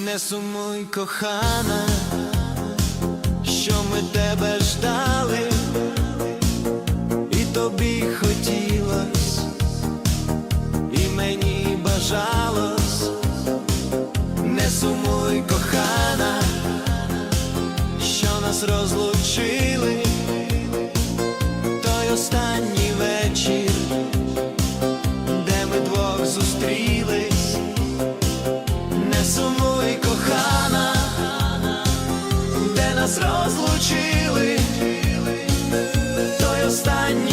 Не сумуй, кохана, що ми тебе ждали, і тобі хотілось, і мені бажалось, не сумуй, кохана, що нас розлучили, той останній останній